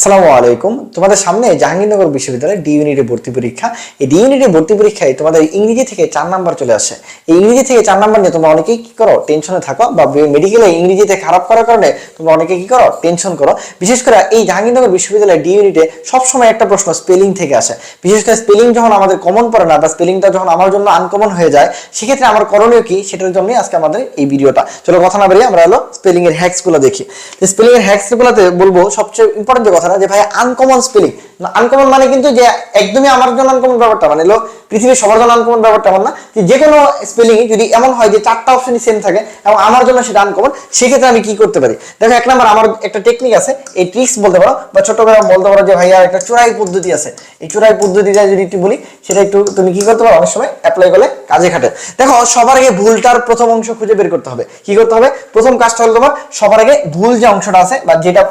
আসসালামু আলাইকুম। তোমাদের সামনে জাহাঙ্গীরনগর বিশ্ববিদ্যালয়ের ডি ইউনিটের ভর্তি পরীক্ষা। এই ডি ইউনিটের ভর্তি পরীক্ষায় তোমাদের ইংরেজি থেকে চার নাম্বার চলে আসে। এই ইংরেজি থেকে চার নাম্বার নিয়ে তোমরা অনেকেই কি করো? টেনশনে থাকো বা মেডিকেলে ইংরেজিতে খারাপ করার কারণে তোমরা অনেকে কি করো? টেনশন করো। বিশেষ করে এই জাহাঙ্গীরনগর বিশ্ববিদ্যালয়ের ডি ইউনিটে সবসময় একটা প্রশ্ন স্পেলিং থেকে আসে। বিশেষ করে স্পেলিং যখন আমাদের কমন পড়ে না বা স্পেলিংটা যখন আমার জন্য আনকমন হয়ে যায়, সেক্ষেত্রে আমার করণীয় কি? সেটার জন্যই আজকে আমাদের এই ভিডিওটা। চলো কথা না বেরিয়ে আমরা হলো স্পেলিং এর হ্যাক্সগুলো দেখি। স্পেলিং এর হ্যাক্স গুলোতে বলব সবচেয়ে ইম্পর্টেন্ট যে কথাটা যে ভাই আনকমন স্পেলিং আনকমন মানে কিন্তু যে একদমই আমার জন্য আনকমন ব্যাপারটা মানে পৃথিবীর সবার জন্য আনকমন ব্যাপারটা এমন না যে যে কোনো স্পেলিং যদি এমন হয় যে চারটা অপশনই সেম থাকে এবং আমার জন্য সেটা আনকমন সেক্ষেত্রে আমি কি করতে পারি? দেখো, এক নম্বর আমার একটা টেকনিক আছে, এই ট্রিক্স বলতে পারো, বা ছোট করে বলতে পারো যে ভাইয়া একটা চোরাই পদ্ধতি আছে। এই চোরাই পদ্ধতিটা যদি একটু বলি, সেটা একটু তুমি কি করতে পারো? অনেক সময় অ্যাপ্লাই করলে কাজে খাটে। দেখো, সবার আগে ভুলটার প্রথম অংশ খুঁজে বের করতে হবে। কি করতে হবে? প্রথম কাজটা হলো তোমার, সবার আগে ভুল যে অংশটা আছে, বা যেটা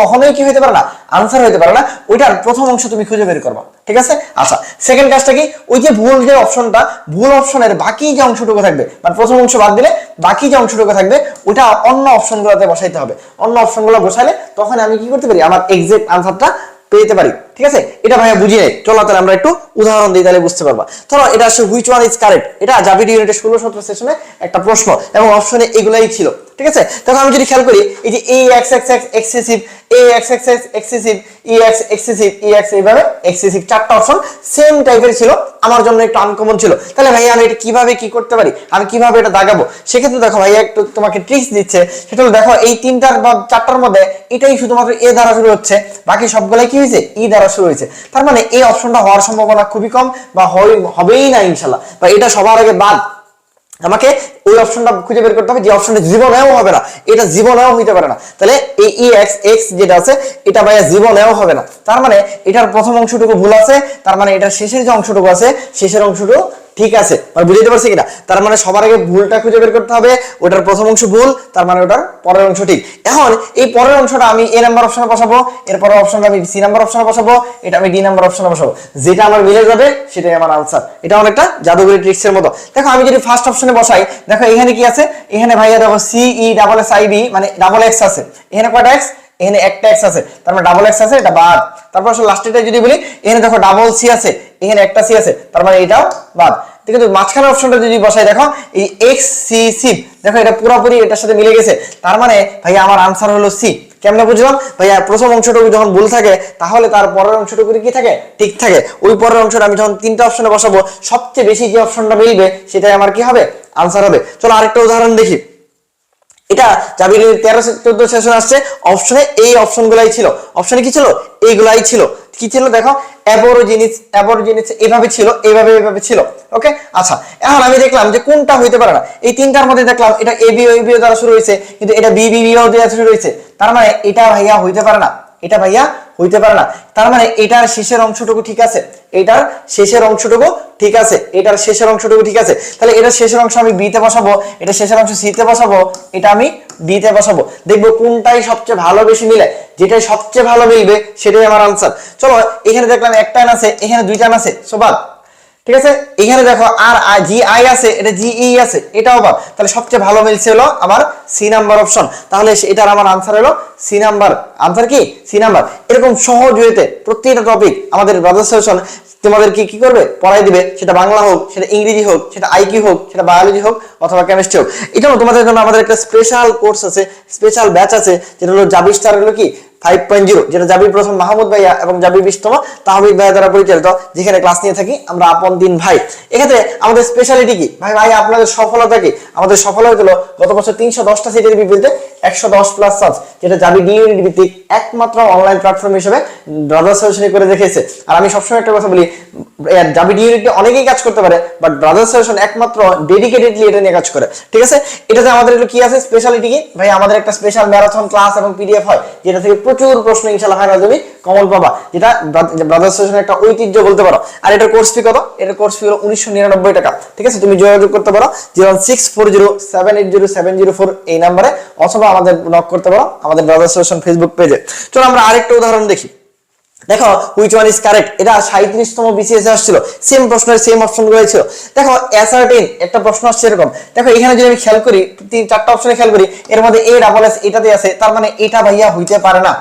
কখনোই কি হইতে পারে না? আনসার হইতে পারে না। ওইটার প্রথম অংশ তুমি খুঁজে বের করবা। ঠিক আছে? আচ্ছা সেকেন্ড কাজটা কি? ওই যে ভুল যে অপশনটা ভুল অপশনের বাকি যে অংশটুকু থাকবে মানে প্রথম অংশ বাদ দিলে বাকি যে অংশটুকু থাকবে ওটা অন্য অপশনগুলোতে বসাইতে হবে। অন্য অপশনগুলো বসালে তখন আমি কি করতে পারি? আমার এক্সাক্ট আনসারটা পেতে পারি। ঠিক আছে? এটা ভাইয়া বুঝিয়ে নেই। চলো তাহলে আমরা একটু উদাহরণ দিই, তাহলে বুঝতে পারবা। ধরো, এটা আসলে হুইচ ওয়ান ইজ কারেক্ট এটা জাভিড ইউনিটের ষোলো সতেরো সেশনে একটা প্রশ্ন এবং অপশনে এগুলাই ছিল, ঠিক আছে? তখন আমি যদি খেয়াল করি, এই যে এ এক্স এক্স এক্স এক্সেসিভ এ এক্স এক্স এক্স এক্সেসিভ ই এক্স এক্সেসিভ ই এক্স এইভাবে এক্সেসিভ চারটা অপশন সেম টাইপের ছিল, আমার জন্য একটু আনকমন ছিল। তাহলে ভাইয়া আমি এটা কীভাবে কি করতে পারি? আমি কীভাবে এটা দাগাবো? সেক্ষেত্রে দেখো, ভাইয়া একটু তোমাকে ট্রিক্স দিচ্ছে। সেটা হলো, দেখো, এই তিনটার বা চারটার মধ্যে এটাই শুধুমাত্র এ দ্বারা শুরু হচ্ছে। বাকি সবগুলাই কি হয়েছে? ই দ্বারা শুরু হয়েছে। তার মানে এই অপশনটা হওয়ার সম্ভাবনা খুবই কম বা হবেই না ইনশাল্লাহ। বা এটা সবার আগে বাদ। আমাকে ওই অপশনটা খুঁজে বের করতে হবে, যে অপশনটা জীবনেও হবে না। এটা জীবনেও হইতে পারে না। তাহলে এই ই এক্স এক্স যেটা আছে, এটা ভাইয়া জীবনেও হবে না। তার মানে এটার প্রথম অংশটুকু ভুল আছে, তার মানে এটার শেষের যে অংশটুকু আছে, শেষের অংশটুকু ঠিক আছে? মানে বুঝতে পারছি কিনা? তার মানে সবার আগে ভুলটা খুঁজে বের করতে হবে, ওটার প্রথম অংশ ভুল, তার মানে ওটার পরের অংশ ঠিক। এখন এই পরের অংশটা আমি এ নাম্বার অপশনে বসাবো এর পরের অপশনটা আমি সি নাম্বার অপশনে বসাবো, এটা আমি ডি নাম্বার অপশনে বসাবো। যেটা আমার মিলে যাবে, সেটাই আমার আনসার এটা অনেকটা জাদুঘরি ট্রিক্সের মতো। দেখো, আমি যদি ফার্স্ট অপশনে বসাই, দেখো, এখানে কি আছে? এখানে ভাইয়া দেখো C E double S I B মানে ডাবল এক্স আছে। এখানে কয়টা এক্স এখানে একটা এক্স আছে। তার মানে ডাবল এক্স আছে, এটা বাদ। তারপর আসলে লাস্টেটা যদি বলি, এখানে দেখো ডাবল সি আছে। এখানে একটা সি আছে, তার মানে এটাও বাদ। কিন্তু মাঝখানে অপশনটা যদি বসাই, দেখো, এই এক্স সি সি দেখো, এটা পুরোপুরি এটার সাথে মিলে গেছে। তার মানে ভাই আমার আনসার হলো সি কেমনে বুঝলাম? ভাইয়া, প্রথম অংশটুকু যখন ভুল থাকে, তাহলে তার পরের অংশটুকু কি থাকে? ঠিক থাকে। ওই পরের অংশটা আমি যখন তিনটা অপশনে বসাবো, সবচেয়ে বেশি যে অপশনটা মিলবে, সেটাই আমার কি হবে? আনসার হবে। চলো আরেকটা উদাহরণ দেখি। এটা জাবিরের তেরো চোদ্দ সেশন আসছে। অপশনে এই অপশন গুলাই ছিল। অপশনে কি ছিল? এইগুলাই ছিল। কি ছিল দেখো? অ্যাবোরো জিনিস এভাবে ছিল, এভাবে এভাবে ছিল। ওকে আচ্ছা এখন আমি দেখলাম যে কোনটা হইতে পারে না। এই তিনটার মধ্যে দেখলাম এটা এ বি বি দ্বারা শুরু হয়েছে, কিন্তু এটা বি বি বিও দ্বারা শুরু হয়েছে। তার মানে এটা ভাইয়া হইতে পারে না। এটা ভাইয়া হইতে পারে না। তার মানে এটার শেষের অংশটুকু ঠিক আছে। এটার শেষের অংশটুকু ঠিক আছে। এটার শেষের অংশটুকু ঠিক আছে। তাহলে এটার শেষের অংশ আমি বিতে বসাবো এটা শেষের অংশ সিতে বসাবো, এটা আমি ডিতে বসাবো। দেখব কোনটাই সবচেয়ে ভালো বেশি মিলে। যেটাই সবচেয়ে ভালো মিলবে, সেটাই আমার আনসার চলো, এখানে দেখলাম একটা আছে, এখানে দুইটা আছে। সোবাদ ঠিক আছে? এখানে দেখো আর জি আই আছে, এটা জি ই আছে, এটাও বাদ। তাহলে সবচেয়ে ভালো মিলছে হলো আমার সি নাম্বার অপশন তাহলে এটার আমার আনসার হলো সি নাম্বার আনসার কি? সি নাম্বার এরকম সহজ হয়েতে প্রত্যেকটা টপিক আমাদের ব্রাদার সেশন তোমাদেরকে কি করবে? পড়াই দিবে। সেটা বাংলা হোক, সেটা ইংরেজি হোক, সেটা আইকিউ হোক, সেটা বায়োলজি হোক, অথবা কেমিস্ট্রি হোক। এটাও তোমাদের জন্য আমাদের একটা স্পেশাল কোর্স আছে স্পেশাল ব্যাচ আছে, যেটা হলো জাবি স্টার হলো কি? ফাইভ পয়েন্ট যেটা জাবির প্রথম মাহমুদ ভাইয়া এবং জাবির ভাইয়া পরিচালিত, যেখানে ক্লাস নিয়ে থাকি আমরা আপন দিন আমাদের স্পেশালিটি কি? ভাই আপনাদের আমাদের সফলতা হলো গত বছর তিনশো দশটা একশো দশ প্লাস জাবি একমাত্র অনলাইন হিসেবে ব্রাদার করে দেখেছে আর আমি সবসময় একটা কথা বলি জাবি ডি অনেকেই কাজ করতে পারে বাট ব্রাদার সলিউশন একমাত্র ডেডিকেটেডলি এটা নিয়ে কাজ করে। ঠিক আছে? এটাতে আমাদের কি আছে? স্পেশালিটি কি? ভাই, আমাদের একটা স্পেশাল ম্যারাথন ক্লাস এবং পিডিএফ হয়, যেটা থেকে প্রচুর প্রশ্ন ইনশাল্লাহ ফাইনাল তুমি কমল পাবা যেটা ব্রাদার সেশন একটা ঐতিহ্য বলতে পারো। আর এটার কোর্স ফি কত? এটার কোর্স ফি হলো উনিশশো নিরানব্বই টাকা। ঠিক আছে? তুমি যোগাযোগ করতে পারো zero six four zero seven eight zero seven zero four এই নাম্বারে, অথবা আমাদের নক করতে পারো আমাদের ব্রাদার সেশন ফেসবুক পেজে চলো আমরা আরেকটা উদাহরণ দেখি। দেখো হুইচ ওয়ান ইজ কারেক্ট এটা সাঁত্রিশতম বিসিএস আসছিল। সেম প্রশ্নের সেম অপশনগুলো ছিল দেখো অ্যাসার্টিন একটা প্রশ্ন আসছে এরকম। দেখো, এখানে যদি আমি খেয়াল করি, তিন, চারটা অপশনে খেয়াল করি, এর মধ্যে এ ডাবল এস এটাতে আছে। তার মানে এটা ভাইয়া হইতে পারে না।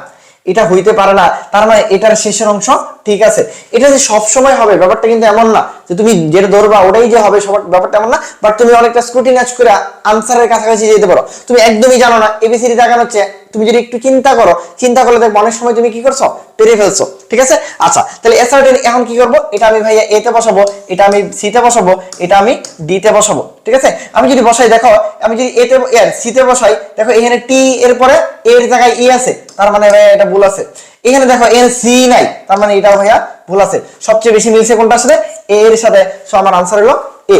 এটা হইতে পারে না। তার মানে এটার শেষের অংশ ঠিক আছে। এটা যে সব সময় হবে, ব্যাপারটা কিন্তু এমন না যে তুমি যেটা ধরবা ওটাই যে হবে, সবার ব্যাপারটা এমন না। বাট তুমি অনেকটা স্ক্রুটিনাইজ করে আনসারের কাছাকাছি যেতে পারো। তুমি একদমই জানো না এবিসিডি দেখানো হচ্ছে। তুমি যদি একটু চিন্তা করো, চিন্তা করলে দেখব অনেক সময় তুমি কি করছ? পেরে ফেলছো। ঠিক আছে? আচ্ছা তাহলে এসার্টেন এখন কি করব? এটা আমি ভাইয়া এতে বসাবো, এটা আমি সি তে বসাবো, এটা আমি ডি তে বসাবো। ঠিক আছে? আমি যদি বসাই, দেখো, আমি যদি এতে তে এর সি তে বসাই, দেখো, এখানে টি এর পরে এর জায়গায় ই আছে। তার মানে ভাইয়া এটা ভুল আছে। এখানে দেখো এর সি নাই, তার মানে এটাও ভাইয়া ভুল আছে। সবচেয়ে বেশি মিলছে কোনটার সাথে এ এর সাথে। সো আমার আনসার হলো এ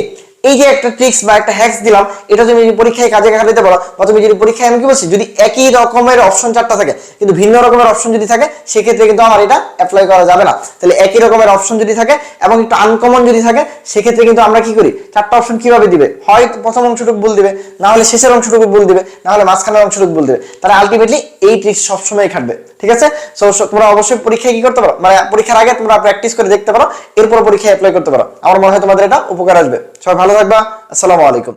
এই যে একটা ট্রিক্স বা একটা হ্যাক্স দিলাম, এটা তুমি যদি পরীক্ষায় কাজে খাটাতে পারো, বা তুমি যদি পরীক্ষায়, আমি কি বলছি, যদি একই রকমের অপশন চারটা থাকে, কিন্তু ভিন্ন রকমের অপশন যদি থাকে, সেক্ষেত্রে কিন্তু আমার এটা অ্যাপ্লাই করা যাবে না। তাহলে একই রকমের অপশন যদি থাকে এবং একটু আনকমন যদি থাকে, সেক্ষেত্রে কিন্তু আমরা কি করি? চারটা অপশন কীভাবে দিবে? হয় প্রথম অংশটুকু ভুল দিবে, না হলে শেষের অংশটুকু ভুল দিবে, না হলে মাঝখানের অংশটুকু ভুল দিবে। তাহলে আলটিমেটলি এই ট্রিক্স সবসময় খাটবে। ঠিক আছে? সো তোমরা অবশ্যই পরীক্ষায় কি করতে পারো? মানে পরীক্ষার আগে তোমরা প্র্যাকটিস করে দেখতে পারো, এরপর পরীক্ষায় অ্যাপ্লাই করতে পারো। আমার মনে হয় তোমাদের এটা উপকার আসবে। সবাই ভালো থাকবা। আসসালামু আলাইকুম।